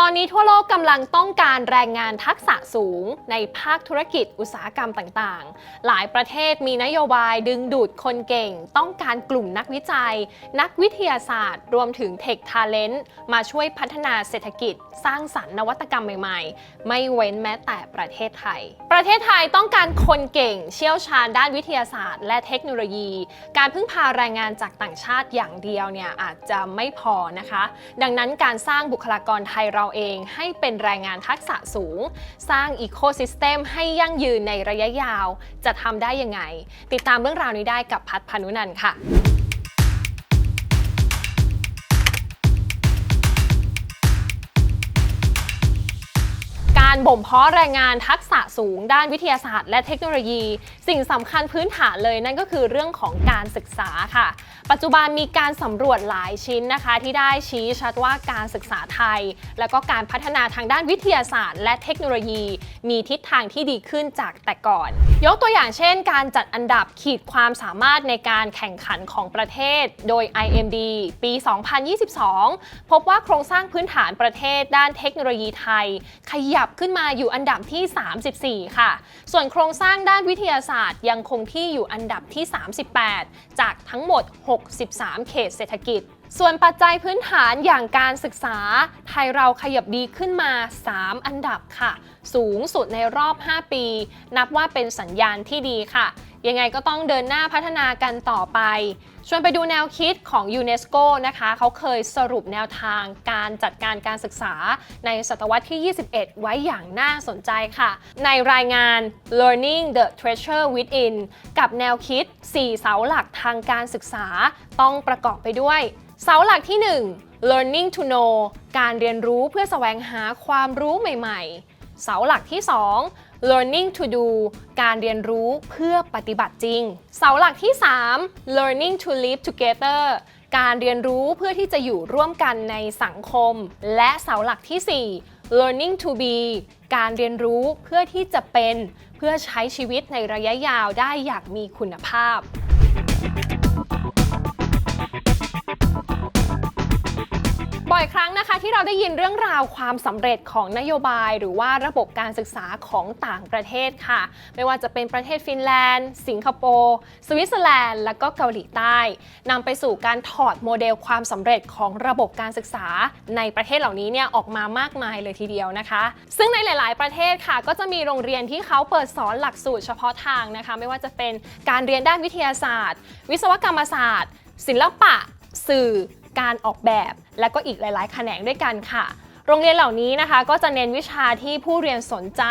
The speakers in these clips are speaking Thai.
ตอนนี้ทั่วโลกกำลังต้องการแรงงานทักษะสูงในภาคธุรกิจอุตสาหกรรมต่างๆ หลายประเทศมีนโยบายดึงดูดคนเก่ง ต้องการกลุ่มนักวิจัย นักวิทยาศาสตร์ รวมถึงเทคทาเลนต์มาช่วยพัฒนาเศรษฐกิจ สร้างสรรค์นวัตกรรมใหม่ๆ ไม่เว้นแม้แต่ประเทศไทย ประเทศไทยต้องการคนเก่ง เชี่ยวชาญด้านวิทยาศาสตร์ และเทคโนโลยี การพึ่งพาแรงงานจากต่างชาติอย่างเดียวเนี่ยอาจจะไม่พอนะคะ ดังนั้นการสร้างบุคลากรไทยเราเองให้เป็นแรงงานทักษะสูง สร้างอีโคซิสเต็มให้ยั่งยืนในระยะยาว จะทำได้ยังไง ติดตามเรื่องราวนี้ได้กับพัฒพานุนันค่ะ การบ่มเพาะแรงงานทักษะสูงด้านวิทยาศาสตร์ และเทคโนโลยี สิ่งสำคัญพื้นฐานเลยนั่นก็คือเรื่องของการศึกษาค่ะ ปัจจุบันมีการสำรวจหลายชิ้นนะคะ ที่ได้ชี้ชัดว่าการศึกษาไทย แล้วก็การพัฒนาทางด้านวิทยาศาสตร์ และเทคโนโลยี มีทิศทางที่ดีขึ้นจากแต่ก่อน ยกตัวอย่างเช่น การจัดอันดับขีดความสามารถในการแข่งขันของประเทศ โดย IMD ปี 2022 พบว่าโครงสร้างพื้นฐานประเทศด้านเทคโนโลยีไทย ขยับขึ้นึ้นมาอยู่อันดับที่ 34 ค่ะ ส่วนโครงสร้างด้านวิทยาศาสตร์ยังคงที่อยู่อันดับที่ 38 จากทั้งหมด 63 เขตเศรษฐกิจส่วนปัจจัยพื้นฐานอย่างการศึกษา ไทยเราขยับดีขึ้นมา 3 อันดับค่ะ สูงสุดในรอบ 5 ปี นับว่าเป็นสัญญาณที่ดีค่ะ ยังไงก็ต้องเดินหน้าพัฒนากันต่อไป ชวนไปดูแนวคิดของยูเนสโกนะคะ เขาเคยสรุปแนวทางการจัดการการศึกษาในศตวรรษที่ 21 ไว้อย่างน่าสนใจค่ะ ในรายงาน Learning the Treasure Within กับแนวคิด 4 เสาหลักทางการศึกษาต้องประกอบไปด้วย เสาหลักที่ 1 learning to know การเรียนรู้เพื่อแสวงหาความรู้ใหม่ ๆ เสาหลักที่ 2 learning to do การเรียนรู้เพื่อปฏิบัติจริง เสาหลักที่ 3 learning to live together การเรียนรู้เพื่อที่จะอยู่ร่วมกันในสังคม และเสาหลักที่ 4 learning to be การเรียนรู้เพื่อที่จะเป็น เพื่อใช้ชีวิตในระยะยาวได้อย่างมีคุณภาพ บ่อยครั้งนะคะที่เราได้ยินเรื่องราวความสำเร็จของนโยบาย หรือว่าระบบการศึกษาของต่างประเทศค่ะ ไม่ว่าจะเป็นประเทศฟินแลนด์ สิงคโปร์ สวิตเซอร์แลนด์ และก็เกาหลีใต้นำไปสู่การถอดโมเดลความสำเร็จของระบบการศึกษา ในประเทศเหล่านี้เนี่ยออกมามากมายเลยทีเดียวนะคะ ซึ่งในหลาย ๆ ประเทศค่ะ ก็จะมีโรงเรียนที่เขาเปิดสอนหลักสูตรเฉพาะทางนะคะ ไม่ว่าจะเป็นการเรียนด้านวิทยาศาสตร์ วิศวกรรมศาสตร์ ศิลปะ สื่อ การออกแบบ และก็อีกหลาย ๆ แขนงด้วยกันค่ะ โรงเรียนเหล่านี้นะคะก็จะเน้นวิชาที่ผู้เรียนสนใจ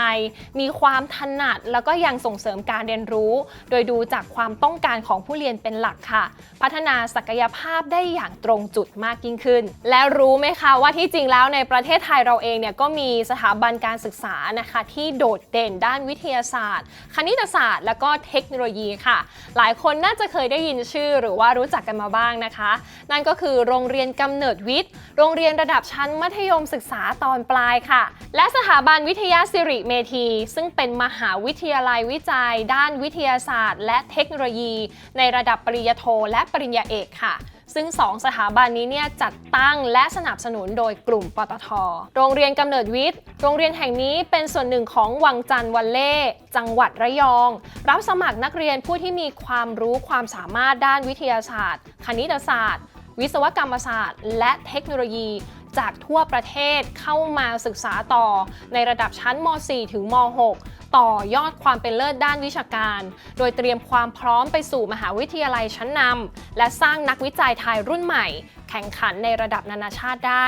มีความถนัด แล้วก็ยังส่งเสริมการเรียนรู้ โดยดูจากความต้องการของผู้เรียนเป็นหลักค่ะ พัฒนาศักยภาพได้อย่างตรงจุดมากยิ่งขึ้น และรู้ไหมคะว่าที่จริงแล้วในประเทศไทยเราเองเนี่ยก็มีสถาบันการศึกษานะคะที่โดดเด่นด้านวิทยาศาสตร์ คณิตศาสตร์ และก็เทคโนโลยีค่ะ หลายคนน่าจะเคยได้ยินชื่อหรือว่ารู้จักกันมาบ้างนะคะ นั่นก็คือโรงเรียนกำเนิดวิทย์ โรงเรียนระดับชั้นมัธยมศึกษาตอนปลายค่ะ และสถาบันวิทยาสิริเมธี ซึ่งเป็นมหาวิทยาลัยวิจัย ด้านวิทยาศาสตร์ และเทคโนโลยี ในระดับปริญญาโทและปริญญาเอกค่ะซึ่ง 2 สถาบันนี้เนี่ยจัดตั้งและสนับสนุนโดยกลุ่มปตท โรงเรียนกำเนิดวิทย์ โรงเรียนแห่งนี้เป็นส่วนหนึ่งของวังจันทร์วันเล่ จังหวัดระยอง รับสมัครนักเรียนผู้ที่มีความรู้ความสามารถด้านวิทยาศาสตร์ คณิตศาสตร์ วิศวกรรมศาสตร์ และเทคโนโลยี จากทั่วประเทศเข้ามาศึกษาต่อในระดับชั้นม .4 ถึงม .6 ต่อยอดความเป็นเลิศด้านวิชาการ โดยเตรียมความพร้อมไปสู่มหาวิทยาลัยชั้นนำและสร้างนักวิจัยไทยรุ่นใหม่ แข่งขันในระดับนานาชาติได้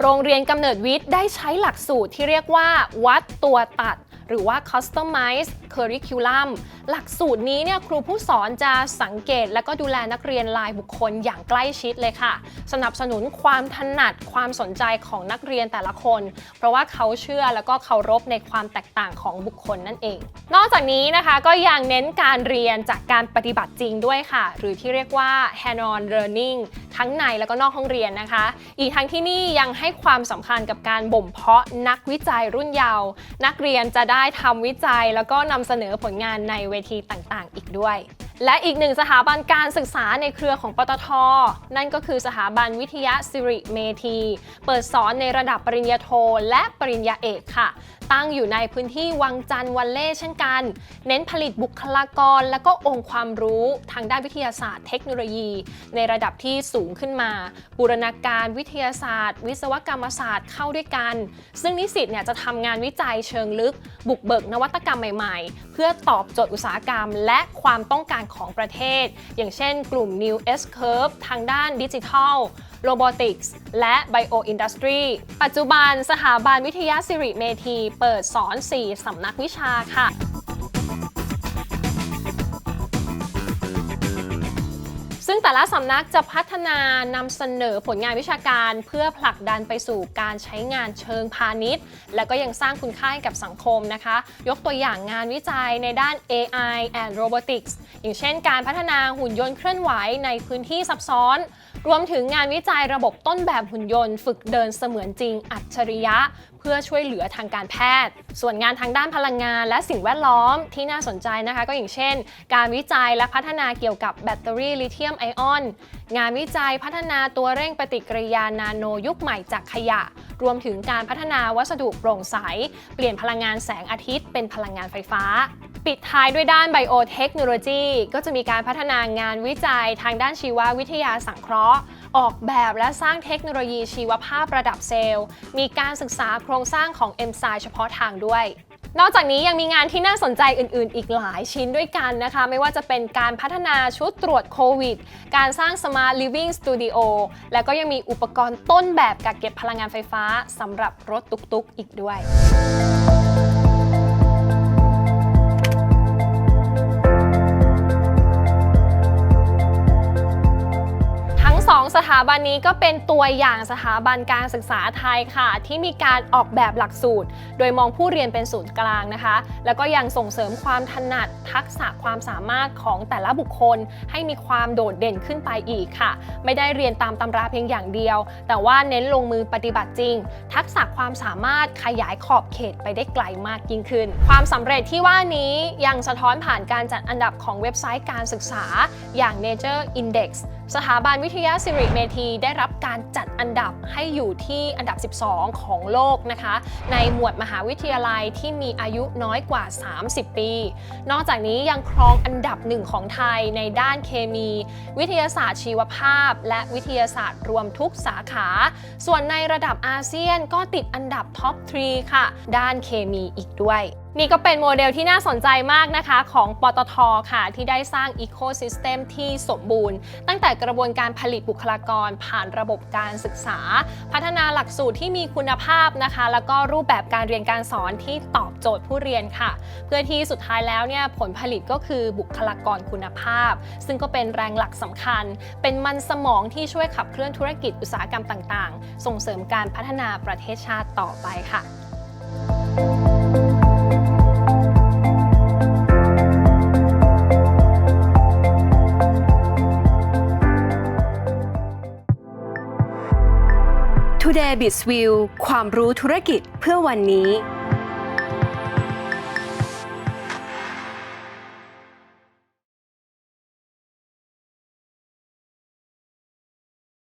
โรงเรียนกำเนิดวิทย์ได้ใช้หลักสูตรที่เรียกว่า วัดตัวตัด หรือว่า customize curriculum หลักสูตรนี้เนี่ยครูผู้สอนจะสังเกต และก็ดูแลนักเรียนรายบุคคลอย่างใกล้ชิดเลยค่ะ สนับสนุนความถนัดความสนใจของนักเรียนแต่ละคน เพราะว่าเขาเชื่อแล้วก็เคารพในความแตกต่างของบุคคลนั่นเอง นอกจากนี้นะคะก็ยังเน้นการเรียนจากการปฏิบัติจริงด้วยค่ะ หรือที่เรียกว่า hands-on learning ทั้งในแล้วก็นอกห้องเรียนนะคะ อีกทั้งที่นี่ยังให้ความสำคัญกับการบ่มเพาะนักวิจัยรุ่นเยาว์นักเรียนจะได้ได้ทำวิจัยแล้วก็นำเสนอผลงานในเวทีต่างๆ อีกด้วย และอีกหนึ่งสถาบันการศึกษาในเครือของปตท นั่นก็คือสถาบันวิทยาสิริเมธี เปิดสอนในระดับปริญญาโทและปริญญาเอกค่ะ ตั้งอยู่ในพื้นที่วังจันทร์วันเล่เช่นกัน เน้นผลิตบุคลากร และก็องค์ความรู้ทางด้านวิทยาศาสตร์เทคโนโลยี ในระดับที่สูงขึ้นมา บูรณาการวิทยาศาสตร์ วิศวกรรมศาสตร์เข้าด้วยกัน ซึ่งนิสิตเนี่ยจะทำงานวิจัยเชิงลึก บุกเบิกนวัตกรรมใหม่ ๆ เพื่อตอบโจทย์อุตสาหกรรม และความต้องการของประเทศ อย่างเช่นกลุ่ม New S Curve ทางด้านดิจิทัลโรบอติกส์และไบโออินดัสทรีปัจจุบันสถาบันวิทยาสิริเมธี เปิดสอน 4สำนักวิชาค่ะ ซึ่งแต่ละสำนักจะพัฒนานำเสนอผลงานวิชาการเพื่อผลักดันไปสู่การใช้งานเชิงพาณิชย์ และก็ยังสร้างคุณค่าให้กับสังคมนะคะ ยกตัวอย่างงานวิจัยในด้าน AI and Robotics อย่างเช่นการพัฒนาหุ่นยนต์เคลื่อนไหวในพื้นที่ซับซ้อนรวมถึงงานวิจัยระบบต้นแบบหุ่นยนต์ ฝึกเดินเสมือนจริงอัจฉริยะ เพื่อช่วยเหลือทางการแพทย์ ส่วนงานทางด้านพลังงานและสิ่งแวดล้อมที่น่าสนใจนะคะ ก็อย่างเช่น การวิจัยและพัฒนาเกี่ยวกับแบตเตอรี่ลิเธียมไอออน งานวิจัยพัฒนาตัวเร่งปฏิกิริยานาโนยุคใหม่จากขยะ รวมถึงการพัฒนาวัสดุโปร่งใส เปลี่ยนพลังงานแสงอาทิตย์เป็นพลังงานไฟฟ้า ปิดท้ายด้วยด้านไบโอเทคโนโลยีก็จะมีการพัฒนางานวิจัยทางด้านชีววิทยาสังเคราะห์ ออกแบบและสร้างเทคโนโลยีชีวภาพระดับเซลล์ มีการศึกษาโครงสร้างของเอนไซม์เฉพาะทางด้วยนอกจากนี้ยังมีงานที่น่าสนใจอื่น ๆ อีกหลายชิ้นด้วยกันนะคะ ไม่ว่าจะเป็นการพัฒนาชุดตรวจโควิด การสร้าง Smart Living Studio แล้วก็ยังมีอุปกรณ์ต้นแบบกักเก็บพลังงานไฟฟ้าสำหรับรถตุก ๆ อีกด้วยาบันนี้ก็เป็นตัวอย่างสถาบันการศึกษาไทยค่ะ ที่มีการออกแบบหลักสูตร โดยมองผู้เรียนเป็นศูนย์กลางนะคะ แล้วก็ยังส่งเสริมความถนัดทักษะความสามารถของแต่ละบุคคล ให้มีความโดดเด่นขึ้นไปอีกค่ะ ไม่ได้เรียนตามตำราเพียงอย่างเดียว แต่ว่าเน้นลงมือปฏิบัติจริง ทักษะความสามารถขยายขอบเขตไปได้ไกลมากยิ่งขึ้น ความสำเร็จที่ว่านี้ยังสะท้อนผ่านการจัดอันดับของเว็บไซต์การศึกษาอย่าง Nature Index สถาบันวิทยาสิริเมธีได้รับการจัดอันดับให้อยู่ที่อันดับ 12 ของโลกนะคะ ในหมวดมหาวิทยาลัยที่มีอายุน้อยกว่า 30 ปี นอกจากนี้ยังครองอันดับหนึ่งของไทยในด้านเคมี วิทยาศาสตร์ชีวภาพ และวิทยาศาสตร์รวมทุกสาขา ส่วนในระดับอาเซียนก็ติดอันดับท็อป 3 ค่ะ ด้านเคมีอีกด้วย นี่ก็เป็นโมเดลที่น่าสนใจมากนะคะของปตทค่ะ ที่ได้สร้างอีโค y ิสเต็มที่สมบูรณ์ ตั้งแต่กระบวนการผลิตบุคลากรผ่านระบบการศึกษา พัฒนาหลักสูตรที่มีคุณภาพนะคะ แล้วก็รูปแบบการเรียนการสอนที่ตอบโจทย์ผู้เรียนค่ะ เพื่อที่สุดท้ายแล้วเนี่ยผลผลิตก็คือบุคลากรคุณภาพ ซึ่งก็เป็นแรงหลักสำคัญ เป็นมันสมองที่ช่วยขับเคลื่อนธุรกิจอุตสาหกรรมต่าง ๆ ส่งเสริมการพัฒนาประเทศชาติต่อไปค่ะ Today b i z v i e w ความรู้ธุรกิจเพื่อวันนี้